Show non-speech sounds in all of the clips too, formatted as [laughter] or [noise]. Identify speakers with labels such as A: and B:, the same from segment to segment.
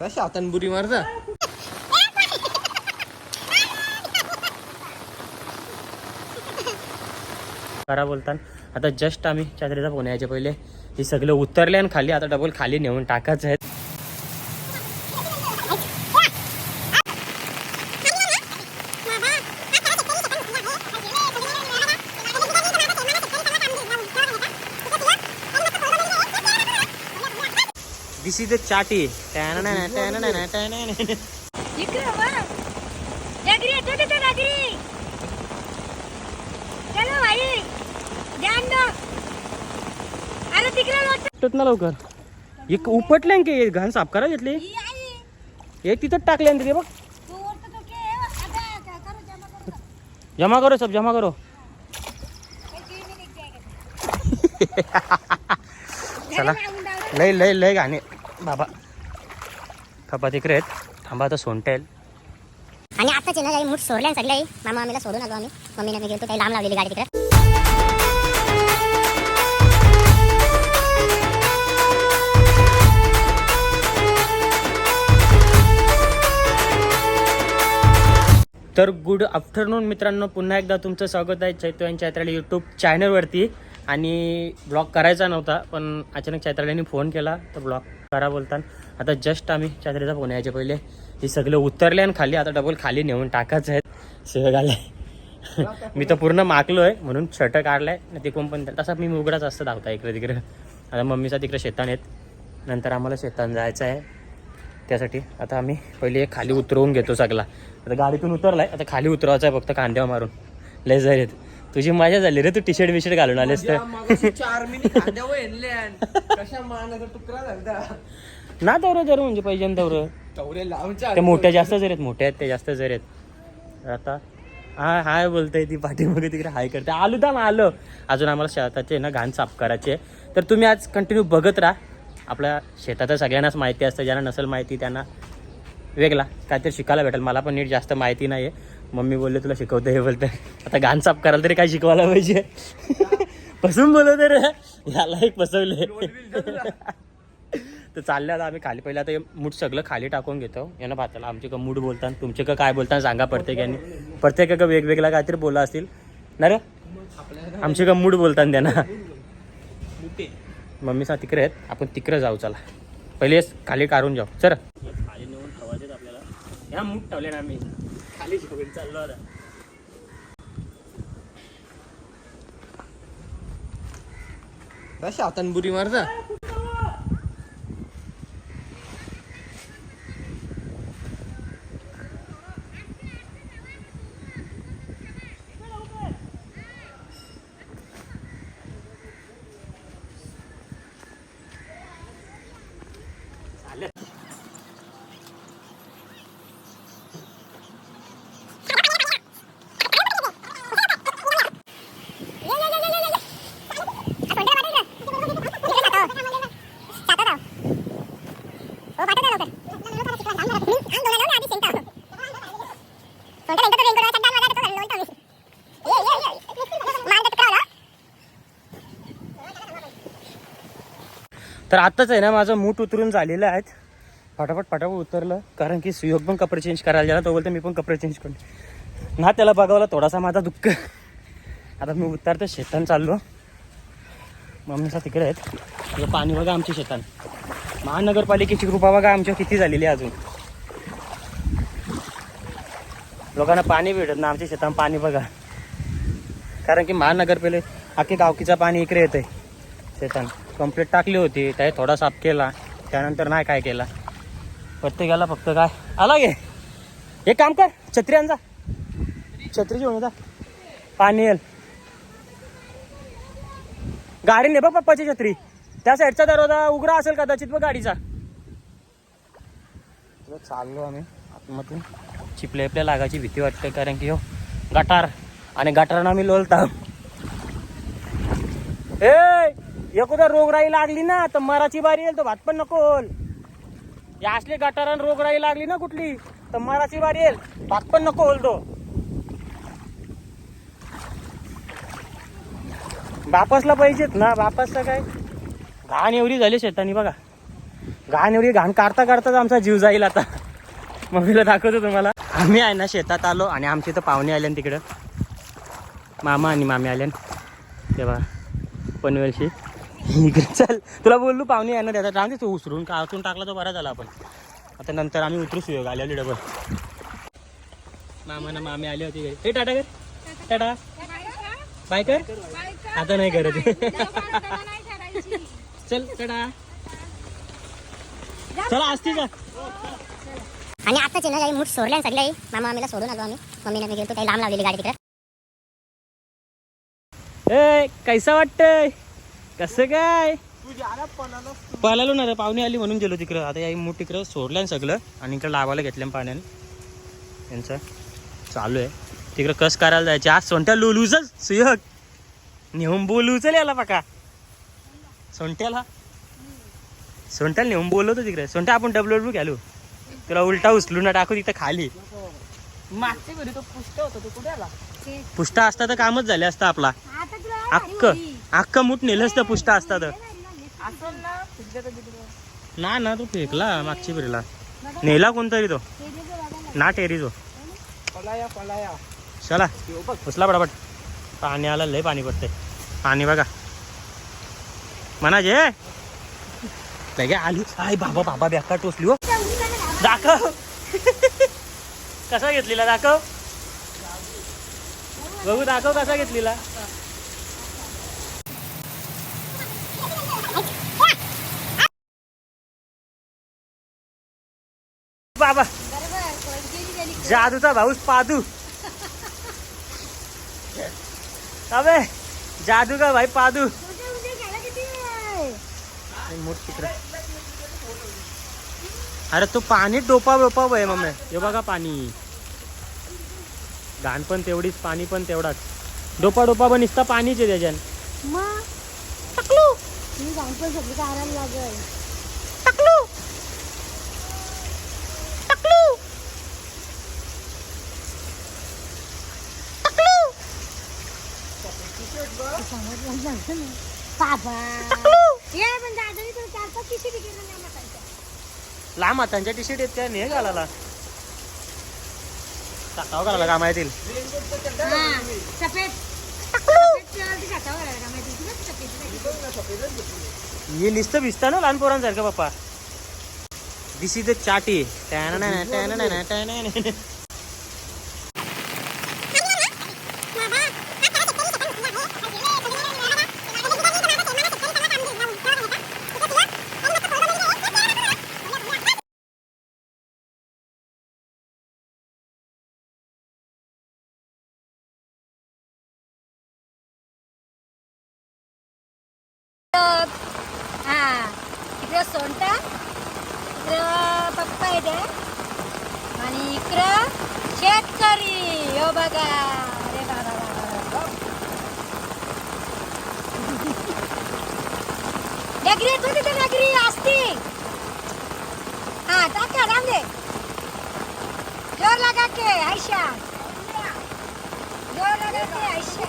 A: कशी हातान बुरी मारता
B: करा बोलताना. आता जस्ट आम्ही चादरीचा फोन यायच्या पहिले. हे सगळं उतरले आणि खाली आता डबल खाली नेऊन टाकायचं आहे. दिस इज द चाटी
C: तिथे
B: ना लवकर. एक उपटले की घाण साफ करा घेतली.
C: ही
B: एक तिथं टाकले ते बघ.
C: जमा करू
B: सब जमा करो. चला. लय लय लय गाणे बाबा. खपा तिकडे आहेत. थांबा आता सोंटेल
D: आणि आताच ना काही मूठ सोडल्या सगळ्या मामा आम्हाला सोडून आलो आम्ही. मम्मीने मी गेलो काही लांब लावलेली गाडी तिकडे.
B: तर गुड आफ्टरनून मित्रांनो पुन्हा एकदा तुमचं स्वागत आहे चैतन्य चैत्राली यूट्यूब चॅनलवरती आणि ब्लॉग करायचा नव्हता पण अचानक चैत्रालीने फोन केला तर ब्लॉग करा बोलताना. आता जस्ट आम्ही चादरीचा फोन यायच्या पहिले. हे सगळं उतरले आणि खाली आता डबल खाली नेऊन टाकायचं आहेत. शेगाला मी तर पूर्ण माकलो आहे म्हणून शर्ट काढलाय. ना तिकडून पण तसा मी उघडाच असतं धावता इकडे तिकडे. आता मम्मीचा तिकडे शेतान आहेत. नंतर आम्हाला शेतान जायचं आहे. त्यासाठी आता आम्ही पहिले खाली उतरवून घेतो सगळा. आता गाडीतून उतरलाय आता खाली उतरवायचं आहे फक्त कांद्यावर मारून. लय जाईल तुझी मजा झाली रे तू टी शर्ट बिशर्ट घालून आलेस तर. [laughs]
A: चार मिनिट कशा मानाचा तुकडा
B: ना तेवढं जर म्हणजे पाहिजे
A: तवरे लावच्या
B: ते मोठ्या जास्त जर आहेत मोठ्या आहेत ते जास्त जर आहेत. आता हा हाय बोलताय ती पाठीमागे तिकडे हाय करते. आलो दाम आलो. अजून आम्हाला शेताचे ना घाण साफ करायचे. तर तुम्ही आज कंटिन्यू बघत राहा. आपल्या शेताचं सगळ्यांनाच माहिती असतं ज्यांना नसेल माहिती त्यांना वेगळा. काहीतरी शिकायला भेटेल. मला पण नीट जास्त माहिती नाही आहे मम्मी बोलले तुला शिकवतं हे बोलतं आता घाण साफ करायला तरी काय शिकवायला पाहिजे? फसून बोलवते रे. याला एक फसवले. तर चालले आता आम्ही खाली. पहिलं आता हे मूठ सगळं खाली टाकून घेतो. यांना भाताला आमचे का मूठ बोलतात तुमचे का काय बोलतात सांगा प्रत्येकाने प्रत्येका वेगवेगळा काहीतरी बोला असतील. ना रे? आमचे का मूड बोलतात त्यांना. मम्मी सा तिकडे आहेत. आपण तिकडे जाऊ चला. पहिले खाली काढून जाऊ. चल. खाली नेऊन ठेवायचे आपल्याला. ह्या मूठ ठेवले ना आम्ही. खाली घेऊन चाललो आता.
A: तशी हातान बुरी मारता?
B: तर आत्ताच आहे ना माझं मूठ उतरून झालेलं आहे. फटाफट फटाफट उतरलं. कारण की सुयोग पण कपडे चेंज करायला गेला तो बोलतो मी पण कपडे चेंज करून ना त्याला बघावला थोडासा माझा दुःख. आता मी उतरतो शेतान चाललो. मम्मीचा तिकडे आहेत. पाणी बघा आमच्या शेतान. महानगरपालिकेची कृपा बघा आमच्या किती झालेली आहे अजून. लोकांना पाणी भेटत ना आमच्या शेतात पाणी बघा. कारण की महानगरपाले अख्खे गावकीचं पाणी इकडे येतंय शेतान. कंप्लीट टाकली होती. त्याही थोडा साफ केला. त्यानंतर नाही काय केला. प्रत्येकाला फक्त काय? आला गे एक काम कर. छत्री आणजा छत्री घेऊन जा. पाणी येईल. गाडी ने बघ पप्पाची छत्री. त्या साईडचा दरवाजा उघडा असेल कदाचित बघ गाडीचा. चाललो आम्ही. आतमधून. चिपल्या आपल्या लागायची भीती वाटते कारण की हो गटार. आणि गटारानं आम्ही लोलता ए! एखादा रोगराई लागली ना तर मराची बारी येईल तो भात पण नको होल या असले गटारान रोगराई लागली ना कुठली तर मराची बारी येईल भात पण नको होल तो. बापसला पाहिजेत ना बापसला काय? घाण एवढी झाली शेतानी बघा. घाण एवढी घाण काढता काढताच आमचा जीव जाईल आता. मम्मीला दाखवतो तुम्हाला. आम्ही आहे ना शेतात आलो आणि आमचे इथं पाहुणे आले तिकडं. मामा आणि मामी आले तेव्हा पनवेलशी. इकडे चल तुला बोललो पाहुणे आहे ना त्याचा तू उसरून काचून टाकला तो बरा झाला आपण. आता नंतर आम्ही उतरू सुयोग आलेली डबल. मामा ना मामी आली होती हे टाटा कर. टाटा. बाय कर. आता नाही करत. चल टाटा. चला असती जा.
D: आणि आताच ना काही मूठ सोडल्या सगळ्या मामा मामीला सोडून आलो आम्ही. मम्मीने मी गेलो काही लांब लावलेली गाडी तिकडे.
B: ए कैसा वाटतंय? कसं काय? पळालो ना रे पाहुणे आली म्हणून गेलो तिकडं. आता या मूठ तिकडं सोडलं सगळं आणि इकडं लावायला घेतलं पाण्याने. यांचं चालू आहे. तिकडं कस करायला जायचे? आज सोंट्या लोलूचच सुयोग. नेऊन बोलू चल याला पाका. सोंट्याला सोंट्याला नेऊन बोलवतो तिकडे. सोंट्या आपण डब्ल्यू डब्ल्यू घालू तुला उलटा उचलू ना टाकू तिथं खाली.
A: मागच्या घरी तो पुष्ट होता तो कुठे आला?
B: पुष्टा असता तर कामच झाले असतं आपला. अक्क अक्क मुठ नेलं असतं पुष्टा असता तर
A: असं ना
B: ना ना तू फेकला मागची पिढीला नेला कोणतरी तो? ना टेरी तो
A: पलाया पलाया.
B: चला उचला पटापट. पाणी आला लय पाणी पडतंय. पाणी बघा. म्हणा जे लगे आली. आय बाबा बाबा बेकार टोचली हो. दाखव. कसा घेतलेला दाखव? बघू दाखव कसा घेतलेला. बाबा. जादूचा भाऊस पादू. अबे जादू का भाई पादू. अरे तो पाणी डोपा डोपा आहे मम्मी. हे बघा पाणी. घाण पण तेवढीच पाणी पण तेवढाच. डोपा डोपा पण निसता पाणीच आहे त्याच्यान
C: बाबा ये पण दादानी तुला चार पाच पिशवी बी केलं नाही मटांच्या. [laughs]
B: लांब हातांच्या टी शर्ट येत त्या नाही घालायला. टाकावं घालायला कामा येतील
C: हा,
B: नुसतं भिजता ना लहान पोरांसारखं पप्पा. दिस इज द चाटी.
C: हा इकडं सोंटा इकडं पप्पा येते. आणि इकडं शेतकरी हो बघा. अरे बाबा बाबा नगरी तिथे नगरी असती हा टाका राम दे. जोर लागा के आयशा. जोर लागा के आयशा.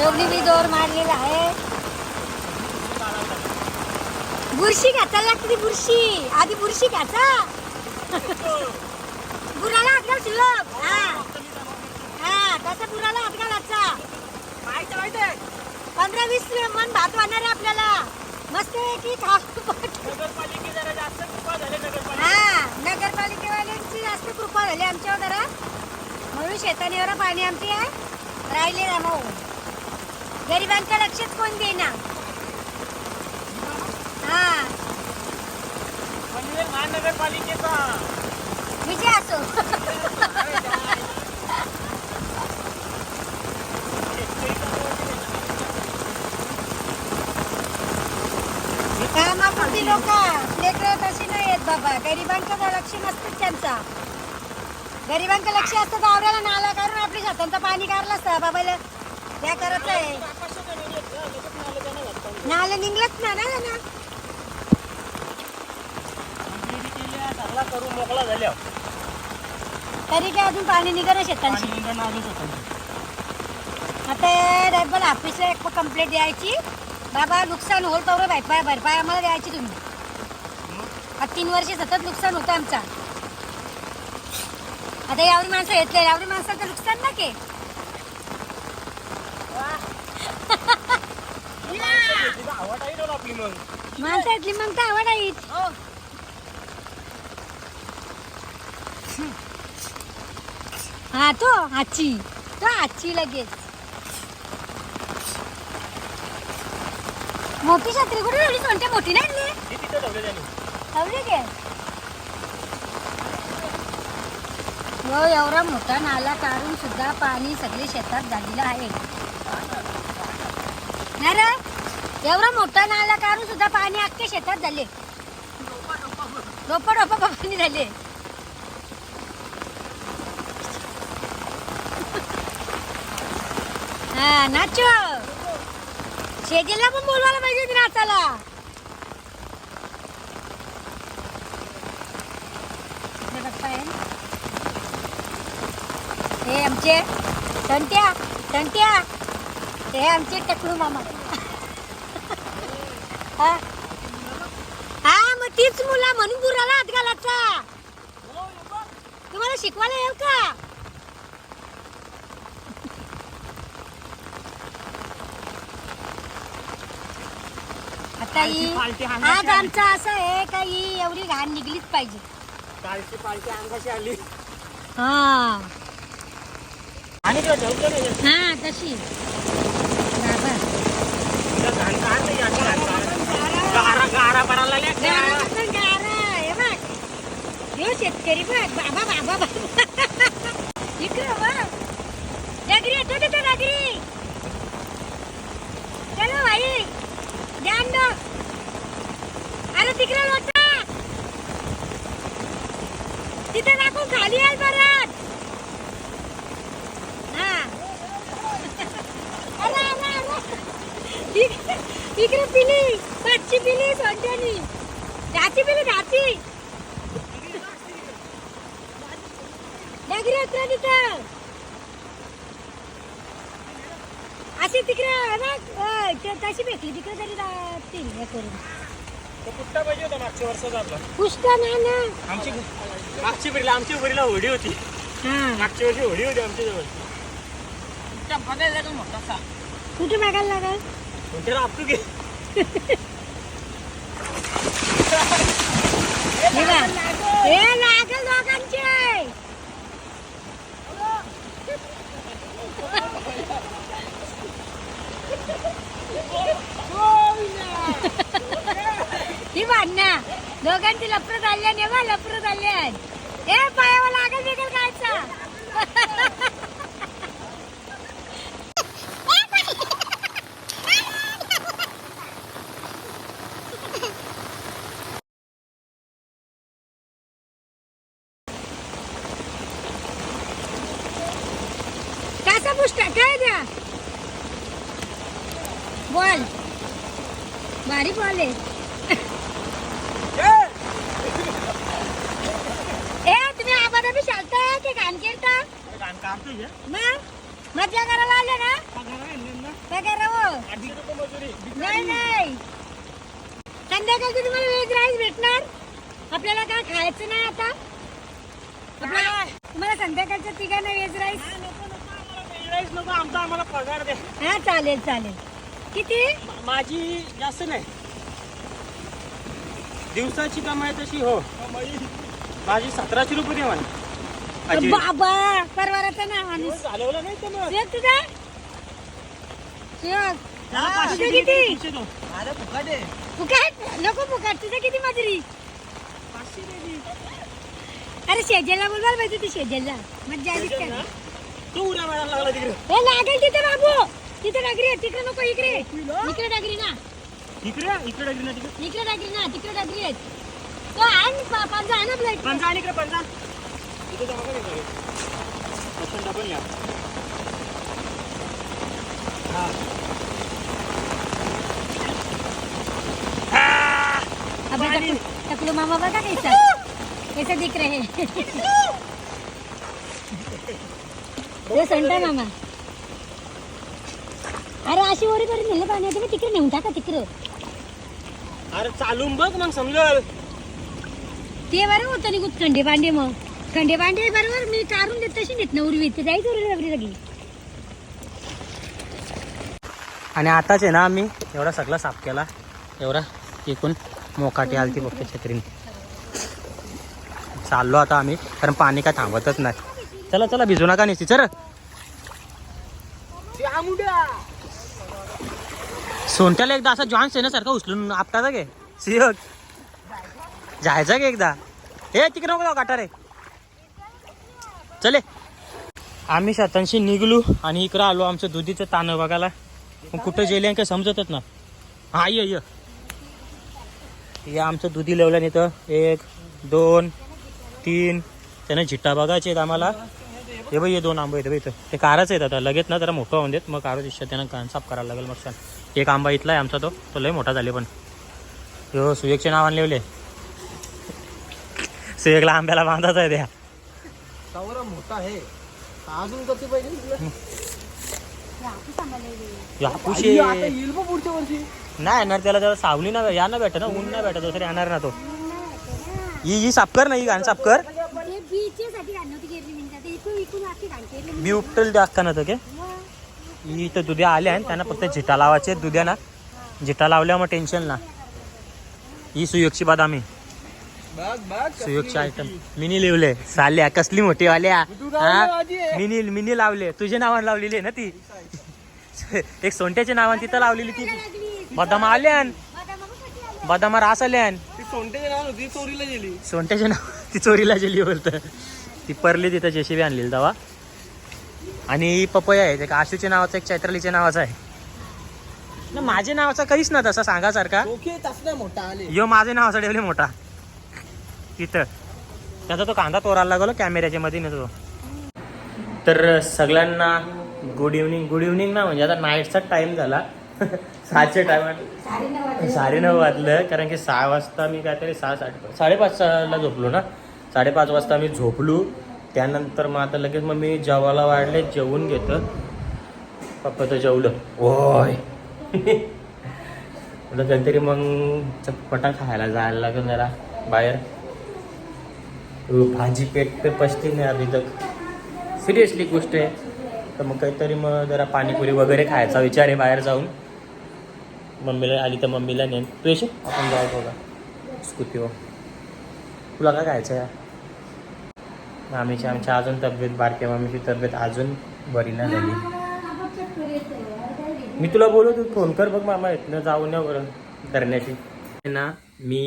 C: योगनी मी दोर मारलेला आहे. बुरशी घ्यायला लागते ती बुरशी. आधी बुरशी घ्यायचा बुराला हात घाल सुलभ हा. हा तसा बुराला हात घालायचा पंधरा वीस मन भात वाहणार आहे आपल्याला. मस्त की खा हा नगरपालिकेवाल्यांची जास्त कृपा झाली आमच्यावर जरा. म्हणून शेताने एवढं पाणी आमची आहे राहिले ना मग गरिबांकडे लक्षच कोण देईना? हा.
A: महानगरपालिकेचा.
C: विजय असो. कामापुरती लोक लेकरं तशी नाही येत बाबा. गरिबांकडे लक्ष नसतं त्यांचा. गरिबांचं लक्ष असतं तर आवऱ्याला नाला काढून आपली शेतांचं पाणी काढलं असतं. बाबाला त्या करत आहे. नाला निघलंच ना ना ना.
B: चांगला करू मोकळा झाल्या
C: तरी काय अजून पाणी निघणं शेतांशी.
B: होतं.
C: आता डबल ऑफिसला एक कंप्लेंट द्यायची. बाबा नुकसान होल तर भरपाय भरपाय आम्हाला द्यायची तुम्ही. आता तीन वर्ष सतत नुकसान होतं आमचा. आता एवढी माणसं येतले एवढी माणसाचं नुकसान ना के.
B: टाईट होईल आपली मग.
C: माणसं येतली मग तर आवड आहे. हा. तो आजची तो आजची लगेच. मोठी छत्री कुठे ठेवली? कोणत्या मोठी नाही आणली?
B: ती तिथं ठेवलं त्याने
C: ठेवली काय? हो एवढा मोठा नाला काढून सुद्धा पाणी सगळे शेतात झालेलं आहे. नाही रे एवढा मोठा नाला काढून सुद्धा पाणी अख्ख्या शेतात झाले. डोपा डोपा पाणी झाले. हा नाच. शेजीला पण बोलवायला पाहिजे होती नाचाला हे आमचे संत्या संत्या हे आमचे टकलू मामा. हा? मग तीच मुला म्हणून गुराला हात घालायचा. तुम्हाला शिकवायला येईल का? आता ही
B: पालटी
C: आज आमचं असं आहे का ही एवढी घाण निघलीच पाहिजे.
B: कालची अंगाशी आली.
C: हा.
B: आणि
C: हा तशी बाबा
B: तिथं घाण काढ नाही याची घाण काढ. गारा गारा भरायला लागल्या
C: गारा
B: गारा.
C: बघ, गारा. हे बघ ह्यो शेतकरी बघ बाबा बाबा बाबा इकडं बघ नगरी येतो तिथं नगरी चलो भाई ध्यान दो अरे तिकडे लोटा तिथे दाखव खाली आहे परत हा अरे, अरे, अरे. इकडे इकडे पिली पाचशे पिली सोडल्यानी दहाची पिली दहाची नगरी उतरा तिथं. अशी तिकडे ना तशी भेटली तिकडे तरी राहतील हे करून.
B: तो कुठला पाहिजे होता मागच्या वर्षाचा आपला?
C: पुष्टा ना ना.
B: आमची मागची पिढीला आमची पिढीला होडी होती.
C: हा
B: मागच्या वर्षी होडी होती आमच्या जवळ.
C: कुठे मागायला लागल
B: कोणत्याला आपटू घे
C: हे बघ. हे लागल दोघांचे ही भांडणं दोघांची लपरं झाली ने बा लफर झाली हे पायावर लागल बिगल कायचा कसा पुष्टा काय द्या. बोल. भारी बॉल आहे ए तुम्ही शालता की घाण केलता.
B: घाण काढतोय हे.
C: मग? मजा करायला आले ना?
B: पगार
C: नाही? नाही संध्याकाळची तुम्हाला वेज राईस भेटणार? आपल्याला काय खायचं नाही आता? आपल्याला तुम्हाला संध्याकाळच्या तिघांना वेज राईस?
B: वेळेस नको आमचा आम्हाला पगार दे.
C: हा चालेल चालेल. किती?
B: माझी जास्त नाही. दिवसाची कमाई तशी हो. माझी सतराशे रुपये दे मला आजी.
C: बाबा परवाराचा ना माणूस
B: नाही
C: शेत तुझा. शेत
B: त्याला पाचशे
C: तुझं
B: दे,
C: किती?
B: तीनशे दो.
A: अरे फुकट आहे.
C: फुकट? नको फुकट तुझं किती मजुरी?
B: पाचशे दे दी.
C: अरे शेजेलला बोलवायला पाहिजे ती शेजेलला. मज्जा आली
B: त्याच्यात
C: काय
B: तो उड्या मारायला लागला तिकडे.
C: हे लागेल तिथे बाबू. तिथे डागरी आहे तिकडे नको इकडे. इकडे डागरी ना.
B: इकडे? इकडे ना तिकडे?
C: इकडे डागरी ना तिकडे डागरी आहेत. तो आहे ना पा- पांजा आहे ना प्लेट
B: पंजा आणि इकडे पंजा. डबल घ्या हा.
C: अबे टकलू टकलू मामा बघा कैसा कैसा दिख रहे. [laughs] हैं संडा मामा. अरे अशी ओरी करून नेलं पाणी. तुम्ही तिकडे नेऊन टाका तिकडं.
B: अरे चालून बघ मग समजल.
C: ते बरं होतं निघून खंडे बांडे मग. खंडे बांडे बरोबर? मी काढून देत तशी नेत ना उरवी ते जायचं उरवी सगळी.
B: आणि आताच आहे ना आम्ही एवढा सगळा साफ केला. एवढा एकूण मोकाटी आलती फक्त छत्रीने. चाललो आता आम्ही कारण पाणी काय थांबतच नाही. चला चला भिजू नका नाही सर सोनट्याला एकदा असा जॉन सेनासारखा उचलून आपटाचा गे सिहक जायचं गे एकदा? हे तिकडे नको जाऊ काटा रे चले. आम्ही सातांशी निघलो आणि इकडं आलो आमचं दुधीचं ताणं बघायला. मग कुठं जेले काय समजतच ना हा ये ये. आमचं दुधी लेवलं तर एक दोन तीन. त्यानं झिट्टा बघायचे आहेत आम्हाला. हे बाई हे दोन आंबा आहेत इथं. ते कारच आहेत आता. लगेच ना जरा मोठं होऊन देत. मग कारो दिसतं त्यानं कान साफ करायला लागेल मग छान एक आंबा इथला आहे आमचा तो. तो लय मोठा झाले पण. हो सुयकचे नावाने आणलेवले सुयकला आंब्याला बांधायचं आहे त्या.
A: सावरा मोठा आहे. अजून कधी पाहिजे तुला?
B: हे हापूस
A: आई, आता
B: आहे.
A: येईल पुढच्या वर्षी.
B: नाही येणार त्याला त्याला सावली ना या ना भेटत ना ऊन नाही भेटत दुसरी येणार ना तो. ही ही साफ कर ना ही घाण साफ कर. मी. उपटल दाखका ना तो के ही. इथं दुध्या आल्या आणि त्यांना फक्त झिटा लावायचे दुध्या ना. झिटा लावल्या मग टेन्शन ना. ही सुयोगची बदामी
A: बघ बघ
B: सुयोगचे आयटम मिनी लिवले. साल्या कसली मोठी वाल्या.
A: तू.
B: मिनी मिनी लावले. तुझ्या नावाने लावलेली आहे ना ती? [laughs] एक सोंट्याच्या नावाने तिथं लावलेली ती. बदाम आल्यान. बदामा रास आल्यान.
A: ती
B: सोंट्याच्या नाव ती चोरीला गेली. बोलतं. ती परली तिथं जेसीबी आणलेली दवा आणि पपया आहे एक आशूच्या नावाचा एक चैत्रालीच्या नावाचा आहे. ना माझ्या नावाचा काहीच ना तसा सांगासारखा. यो माझ्या नावाचा ठेवले मोठा. तिथं त्याचा तो कांदा तोरायला लागलो कॅमेऱ्याच्या मध्ये ना तो. तर सगळ्यांना गुड इव्हनिंग गुड इव्हनिंग ना म्हणजे आता नाईटचा टाइम झाला. [laughs] सहाच्या टायमात साडे नऊ वाजलं कारण की सहा वाजता मी काहीतरी सहा साडे साडेपाचला झोपलो ना. साडेपाच वाजता मी झोपलो. त्यानंतर मग आता लगेच मग मी जेवायला वाढले जेवून घेतो पप्पा तर जेवलं. ओय आता काहीतरी मग चटपटा खायला जायला लागेल जरा बाहेर. भाजी पेट पे पचते नाही अभी तक सिरियसली गोष्ट आहे. तर मग काहीतरी मग जरा पाणीपुरी वगैरे खायचा विचार आहे बाहेर जाऊन. मम्मीला आली तर मम्मीला नेन. तू येशील? आपण जाऊ बघा. स्कूटीवर. तुला काय खायचं आहे मामीची आमच्या अजून तब्येत बारक्या मामीची तब्येत अजून बरी ना झाली. मी तुला बोलू तू फोन कर बघ मामा इथनं जाऊन या बरं करण्याची ना मी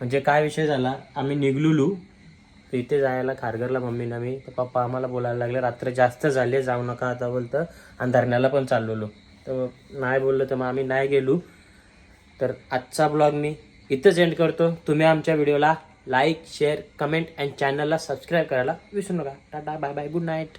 B: म्हणजे काय विषय झाला? आम्ही निघलुलू. तर इथे जायला खारघरला मम्मीनं मी. तर पप्पा आम्हाला बोलायला लागले रात्र जास्त झाले जाऊ नका आता बोलतं. आणि धरण्याला पण चाललेलो. तर नाही बोललं तर मग आम्ही नाही गेलो. तर आजचा ब्लॉग मी इथंच एंड करतो. तुम्ही आमच्या व्हिडिओला लाईक शेअर कमेंट अँड चॅनलला सबस्क्राईब करायला विसरू नका. Tata bye bye good night